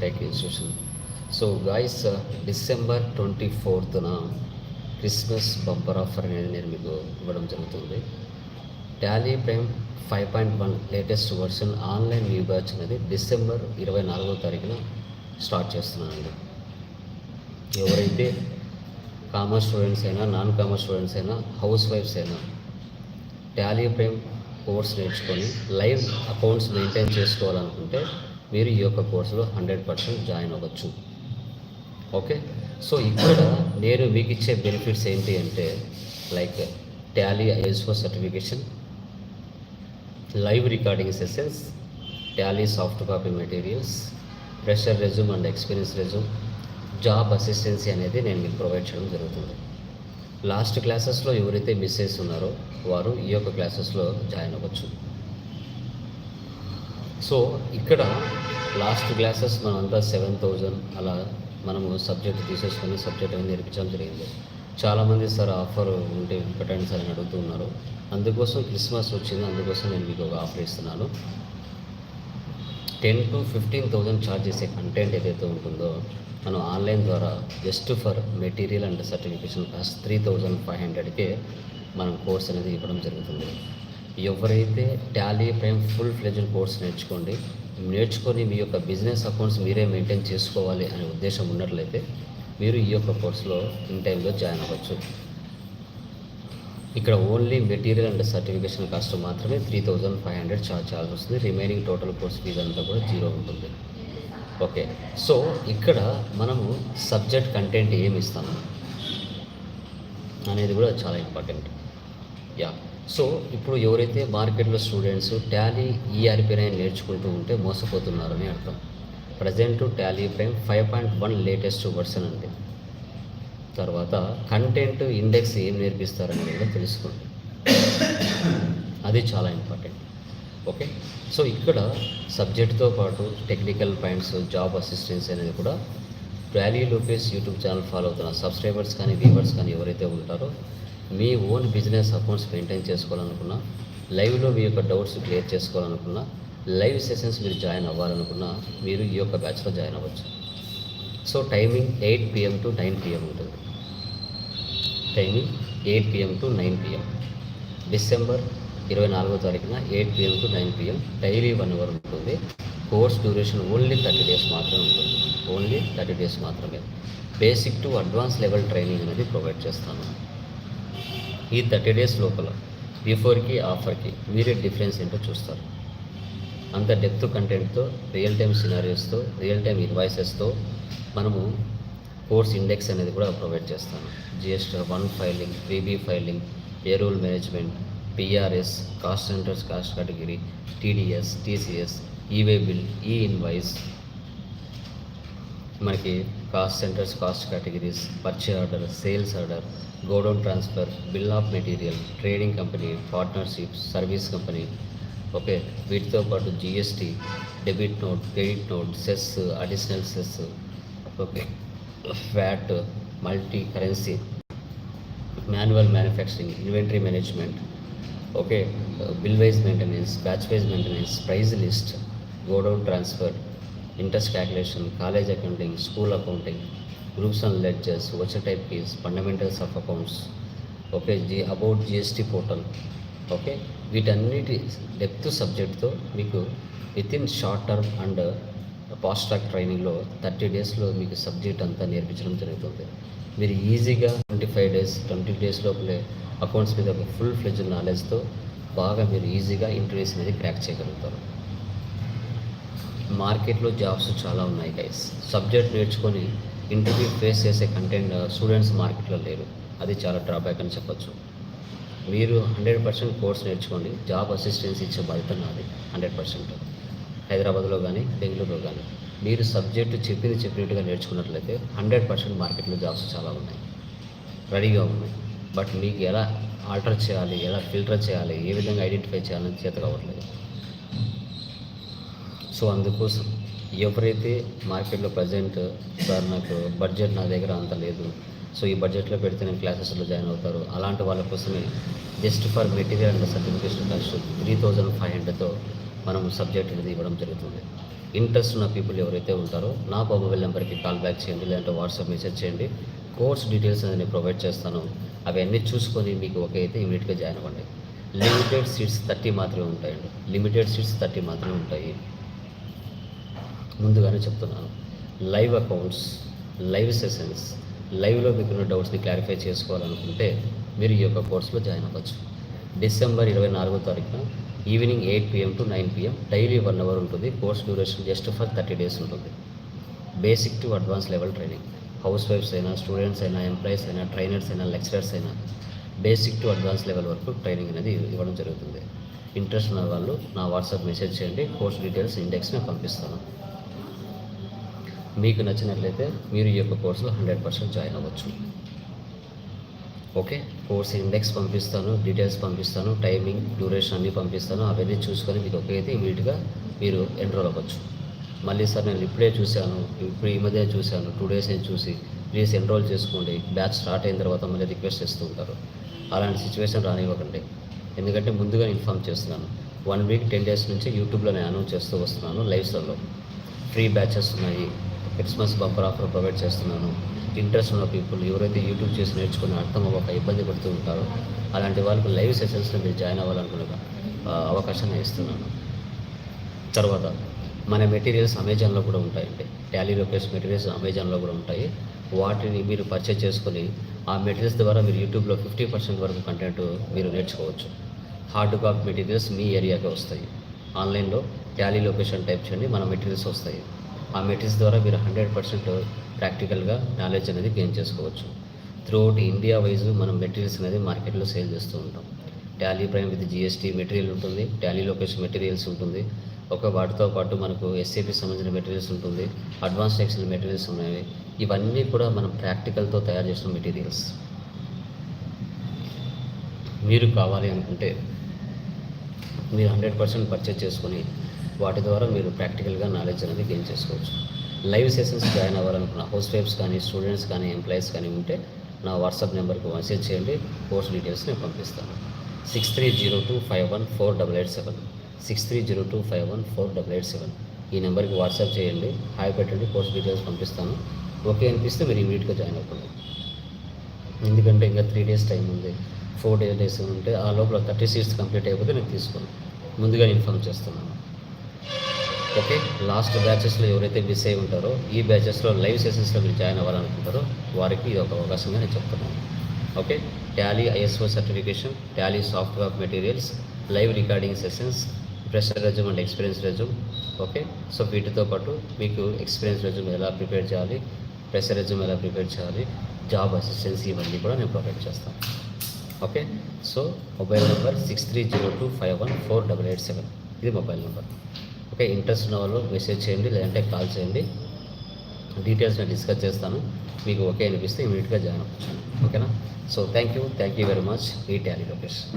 Tech institution so guys December twenty ఫోర్త్న Christmas bumper offer అనేది నేను మీకు ఇవ్వడం జరుగుతుంది. Tally Prime five point one latest version online view batch అనేది December ఇరవై నాలుగో తారీఖున స్టార్ట్ చేస్తున్నానండి. ఎవరైతే కామర్స్ స్టూడెంట్స్ అయినా నాన్ కామర్స్ స్టూడెంట్స్ అయినా హౌస్ వైఫ్స్ అయినా టాలీ ప్రైమ్ కోర్స్ నేర్చుకొని లైవ్ అకౌంట్స్ మెయింటైన్ చేసుకోవాలనుకుంటే మీరు ఈ యొక్క కోర్సులో హండ్రెడ్ పర్సెంట్ జాయిన్ అవ్వచ్చు. ఓకే? సో ఇక్కడ నేను మీకు ఇచ్చే బెనిఫిట్స్ ఏంటి అంటే like Tally ISO certification live recording sessions Tally soft copy materials fresher resume and experience resume job assistance అనేది నేను మీకు ప్రొవైడ్ చేయడం జరుగుతుంది. లాస్ట్ క్లాసెస్లో ఎవరైతే మిస్ చేసి ఉన్నారో వారు ఈ యొక్క క్లాసెస్లో జాయిన్ అవ్వచ్చు. సో ఇక్కడ లాస్ట్ క్లాసెస్ మనంతా సెవెన్ థౌజండ్ అలా మనము సబ్జెక్ట్ తీసేసుకొని సబ్జెక్ట్ అనేది నేర్పించడం జరిగింది. చాలామంది సార్ ఆఫర్ ఉంటే పెట్టండి సార్ అని అడుగుతున్నారు అందుకోసం క్రిస్మస్ వచ్చింది. అందుకోసం నేను మీకు ఒక ఆఫర్ ఇస్తున్నాను. Ten to fifteen thousand charge చేసే కంటెంట్ ఏదైతే ఉంటుందో మనం ఆన్లైన్ ద్వారా just for material and certification cost three thousand five హండ్రెడ్కే మనం కోర్స్ అనేది ఇవ్వడం జరుగుతుంది. ఎవరైతే Tally Prime full fledged course నేర్చుకోండి నేర్చుకొని మీ యొక్క బిజినెస్ అకౌంట్స్ మీరే మెయింటైన్ చేసుకోవాలి అనే ఉద్దేశం ఉన్నట్లయితే మీరు ఈ యొక్క కోర్సులో ఇన్ టైంలో జాయిన్ అవ్వచ్చు. ఇక్కడ only material and certification cost మాత్రమే three thousand five hundred charge చేయాల్సి వస్తుంది. రిమైనింగ్ టోటల్ కోర్స్ ఫీజు అంతా కూడా జీరో ఉంటుంది. ఓకే. సో ఇక్కడ మనము సబ్జెక్ట్ కంటెంట్ ఏమి ఇస్తాము అనేది కూడా చాలా ఇంపార్టెంట్. యా. సో ఇప్పుడు ఎవరైతే మార్కెట్లో స్టూడెంట్స్ టాలీ ఈఆర్పీ నైన్ నేర్చుకుంటూ ఉంటే మోసపోతున్నారని అర్థం. Present Tally Prime five point one latest version అండి. తర్వాత కంటెంట్ ఇండెక్స్ ఏం నేర్పిస్తారని కూడా తెలుసుకోండి. అది చాలా ఇంపార్టెంట్. ఓకే? సో ఇక్కడ సబ్జెక్ట్తో పాటు టెక్నికల్ పాయింట్స్ జాబ్ అసిస్టెన్స్ అనేది కూడా ర్యాలీ లోకేష్ యూట్యూబ్ ఛానల్ ఫాలో అవుతున్న సబ్స్క్రైబర్స్ కానీ వ్యూవర్స్ కానీ ఎవరైతే ఉంటారో మీ ఓన్ బిజినెస్ అకౌంట్స్ మెయింటైన్ చేసుకోవాలనుకున్నా లైవ్లో మీ యొక్క డౌట్స్ క్లియర్ చేసుకోవాలనుకున్నా లైవ్ సెషన్స్ మీరు జాయిన్ అవ్వాలనుకున్నా మీరు ఈ యొక్క బ్యాచ్లో జాయిన్ అవ్వచ్చు. So timing eight PM to nine PM ఉంటుంది. Timing eight PM to nine PM. December ఇరవై నాలుగో తారీఖున eight PM to nine PM. Daily one hour ఉంటుంది. Course duration only thirty days మాత్రమే ఉంటుంది. ఓన్లీ థర్టీ డేస్ మాత్రమే. Basic to advance level training అనేది provide చేస్తాను. ఈ థర్టీ డేస్ లోపల బిఫోర్కి ఆఫర్కి మీరే డిఫరెన్స్ ఏంటో చూస్తారు. అంత డెప్త్ కంటెంట్తో రియల్ టైమ్ సినారియోస్తో రియల్ టైమ్ ఇన్వాయిసెస్తో మనము కోర్స్ ఇండెక్స్ అనేది కూడా ప్రొవైడ్ చేస్తాను GST one filing B filing payroll management PRS cost centres cost category TDS TCS e way bill e invoice మనకి cost centres cost categories purchase order sales order godown transfer bill of material trading company partnership service company okay వీటితో పాటు GST debit note credit note cess additional cess okay VAT multi currency manual manufacturing inventory management okay bill wise maintenance batch wise maintenance price list godown transfer interest calculation college accounting school accounting groups and ledgers వచ్చే type keys fundamentals of accounts okay G about GST portal okay వీటన్నిటి depth సబ్జెక్ట్తో మీకు within short term and fast track ట్రైనింగ్లో thirty డేస్లో మీకు subject అంతా నేర్పించడం జరుగుతుంది. మీరు ఈజీగా twenty five days twenty days లోపలే అకౌంట్స్ మీద ఒక ఫుల్ ఫ్లెజ్ నాలెడ్జ్తో బాగా మీరు ఈజీగా ఇంటర్వ్యూస్ అనేది క్రాక్ చేయగలుగుతారు. మార్కెట్లో జాబ్స్ చాలా ఉన్నాయి గైస్ సబ్జెక్ట్ నేర్చుకొని ఇంటర్వ్యూ ఫేస్ చేసే కంటెంట్ స్టూడెంట్స్ మార్కెట్లో లేరు. అది చాలా డ్రాబ్యాక్ అని చెప్పొచ్చు. మీరు హండ్రెడ్ పర్సెంట్ కోర్స్ నేర్చుకోండి. జాబ్ అసిస్టెన్స్ ఇచ్చే బాధ్యత నాది హండ్రెడ్ పర్సెంట్. హైదరాబాద్లో కానీ బెంగళూరులో కానీ. మీరు సబ్జెక్టు చెప్పింది చెప్పినట్టుగా నేర్చుకున్నట్లయితే హండ్రెడ్ పర్సెంట్ మార్కెట్లో జాబ్స్ చాలా ఉన్నాయి. రెడీగా ఉన్నాయి. బట్ మీకు ఎలా ఆల్టర్ చేయాలి ఎలా ఫిల్టర్ చేయాలి ఏ విధంగా ఐడెంటిఫై చేయాలని చేత కావట్లేదు సో అందుకోసం ఎవరైతే మార్కెట్లో ప్రజెంట్ సార్ నాకు బడ్జెట్ నా దగ్గర అంత లేదు. సో ఈ బడ్జెట్లో పెడితే నేను క్లాసెస్లో జాయిన్ అవుతారు. అలాంటి వాళ్ళ కోసమే just for material and certification cost three thousand five హండ్రెడ్తో మనం సబ్జెక్ట్ అనేది ఇవ్వడం జరుగుతుంది. ఇంట్రెస్ట్ ఉన్న పీపుల్ ఎవరైతే ఉంటారో నా మొబైల్ నెంబర్కి కాల్ బ్యాక్ చేయండి లేదంటే వాట్సాప్ మెసేజ్ చేయండి. కోర్స్ డీటెయిల్స్ అనేది నేను ప్రొవైడ్ చేస్తాను. అవన్నీ చూసుకొని మీకు ఓకే అయితే ఇమీడియట్గా జాయిన్ అవ్వండి. లిమిటెడ్ సీట్స్ థర్టీ మాత్రమే ఉంటాయండి. లిమిటెడ్ సీట్స్ థర్టీ మాత్రమే ఉంటాయి. ముందుగానే చెప్తున్నాను. లైవ్ అకౌంట్స్ లైవ్ సెషన్స్ లైవ్లో మీకున్న డౌట్స్ని క్లారిఫై చేసుకోవాలనుకుంటే మీరు ఈ యొక్క కోర్సులో జాయిన్ అవ్వచ్చు. డిసెంబర్ ఇరవై నాలుగో తారీఖున evening eight PM to nine PM daily one hour ఉంటుంది. Course duration just for thirty days ఉంటుంది. Basic to advance level training house వైఫ్స్ అయినా స్టూడెంట్స్ అయినా ఎంప్లాయీస్ అయినా ట్రైనర్స్ అయినా లెక్చరర్స్ అయినా బేసిక్ టు అడ్వాన్స్ లెవెల్ వరకు ట్రైనింగ్ అనేది ఇవ్వడం జరుగుతుంది. ఇంట్రెస్ట్ ఉన్న వాళ్ళు నా వాట్సాప్ మెసేజ్ చేయండి. కోర్స్ డీటెయిల్స్ ఇండెక్స్ నేను పంపిస్తాను. మీకు నచ్చినట్లయితే మీరు ఈ యొక్క కోర్సులో హండ్రెడ్ పర్సెంట్ జాయిన్ అవ్వచ్చు. ఓకే? కోర్స్ ఇండెక్స్ పంపిస్తాను డీటెయిల్స్ పంపిస్తాను టైమింగ్ డ్యూరేషన్ అన్నీ పంపిస్తాను. అవన్నీ చూసుకొని మీకు ఓకే అయితే ఇమీడియట్గా మీరు ఎన్రోల్ అవ్వచ్చు. మళ్ళీ సార్ నేను ఇప్పుడే చూశాను ఇప్పుడు ఈ మధ్య చూశాను టూ డేస్ నేను చూసి ప్లీజ్ ఎన్రోల్ చేసుకోండి. బ్యాచ్ స్టార్ట్ అయిన తర్వాత మళ్ళీ రిక్వెస్ట్ చేస్తూ ఉంటారు. అలాంటి సిచ్యువేషన్ రానివ్వకండి. ఎందుకంటే ముందుగా ఇన్ఫామ్ చేస్తున్నాను. వన్ వీక్ టెన్ డేస్ నుంచి యూట్యూబ్లో నేను అనౌన్స్ చేస్తూ వస్తున్నాను లైవ్స్లలో ఫ్రీ బ్యాచెస్ ఉన్నాయి. క్రిస్మస్ బంపర్ ఆఫర్ ప్రొవైడ్ చేస్తున్నాను. ఇంట్రెస్ట్ ఉన్న పీపుల్ ఎవరైతే యూట్యూబ్ చేసి నేర్చుకుని అర్థం ఒక ఇబ్బంది పడుతూ ఉంటారో అలాంటి వాళ్ళకు లైవ్ సెషన్స్లో మీరు జాయిన్ అవ్వాలనుకునే అవకాశాన్ని ఇస్తున్నాను. తర్వాత మన మెటీరియల్స్ అమెజాన్లో కూడా ఉంటాయండి. టాలీ లొకేషన్ మెటీరియల్స్ అమెజాన్లో కూడా ఉంటాయి. వాటిని మీరు పర్చేజ్ చేసుకొని ఆ మెటీరియల్స్ ద్వారా మీరు యూట్యూబ్లో ఫిఫ్టీ పర్సెంట్ వరకు కంటెంట్ మీరు నేర్చుకోవచ్చు. హార్డ్ కాపీ మెటీరియల్స్ మీ ఏరియాకే వస్తాయి. ఆన్లైన్లో టాలీ లొకేషన్ టైప్ చేయండి మన మెటీరియల్స్ వస్తాయి. ఆ మెటీరియల్స్ ద్వారా మీరు హండ్రెడ్ పర్సెంట్ ప్రాక్టికల్గా నాలెడ్జ్ అనేది గెయిన్ చేసుకోవచ్చు. త్రూఅవుట్ ఇండియా వైజ్ మనం మెటీరియల్స్ అనేది మార్కెట్లో సేల్ చేస్తూ ఉంటాం. Tally Prime with GST material ఉంటుంది టాలీ లొకేషన్ మెటీరియల్స్ ఉంటుంది. ఒక వాటితో పాటు మనకు ఎస్ఏపి సంబంధించిన మెటీరియల్స్ ఉంటుంది అడ్వాన్స్ ఎక్సెల్ మెటీరియల్స్ ఉన్నాయి. ఇవన్నీ కూడా మనం ప్రాక్టికల్తో తయారు చేసిన మెటీరియల్స్ మీరు కావాలి అనుకుంటే మీరు హండ్రెడ్ పర్సెంట్ పర్చేజ్ చేసుకొని వాటి ద్వారా మీరు ప్రాక్టికల్గా నాలెడ్జ్ అనేది గెయిన్ చేసుకోవచ్చు. లైవ్ సెషన్స్ జాయిన్ అవ్వాలనుకున్న హౌస్ వైఫ్స్ కానీ స్టూడెంట్స్ కానీ ఎంప్లాయీస్ కానీ ఉంటే నా వాట్సాప్ నెంబర్కి మెసేజ్ చేయండి. కోర్స్ డీటెయిల్స్ నేను పంపిస్తాను. Six three zero two five one four double eight seven six three zero two five one four double eight seven ఈ నెంబర్కి వాట్సాప్ చేయండి. హాయ్ పెట్టండి. కోర్స్ డీటెయిల్స్ పంపిస్తాను. ఓకే అనిపిస్తే మీరు ఇమీడియట్గా జాయిన్ అవ్వండి. ఎందుకంటే ఇంకా త్రీ డేస్ టైం ఉంది. ఫోర్ డేస్ డేస్ ఉంటే ఆ లోపల థర్టీ సీట్స్ కంప్లీట్ అయిపోతే నేను తీసుకోను. ముందుగా ఇన్ఫామ్ చేస్తున్నాను. ఓకే లాస్ట్ బ్యాచెస్లో ఎవరైతే మిస్ అయి ఉంటారో ఈ బ్యాచెస్లో లైవ్ సెషన్స్లో మీరు జాయిన్ అవ్వాలనుకుంటారో వారికి ఇది ఒక అవకాశంగా నేను చెప్తున్నాను. Okay Tally ISO certification Tally software materials live recording sessions fresher resume and experience resume. Okay so వీటితో పాటు మీకు ఎక్స్పీరియన్స్ రెజ్యూమ్ ఎలా ప్రిపేర్ చేయాలి ప్రెషర్ రెజ్యూమ్ ఎలా ప్రిపేర్ చేయాలి జాబ్ అసిస్టెన్స్ ఇవన్నీ కూడా నేను ప్రొవైడ్ చేస్తాను. Okay so mobile number six three zero two five one four double eight seven. ఇది మొబైల్ నెంబర్. ఓకే ఇంట్రెస్ట్ ఉన్న వాళ్ళు మెసేజ్ చేయండి లేదంటే కాల్ చేయండి. డీటెయిల్స్ నేను డిస్కస్ చేస్తాను. మీకు ఓకే అనిపిస్తే ఇమీడియట్గా జాయిన్ అవ్వచ్చు. ఓకేనా? So thank you thank you very much ఈ ట్యాలీ లొకేషన్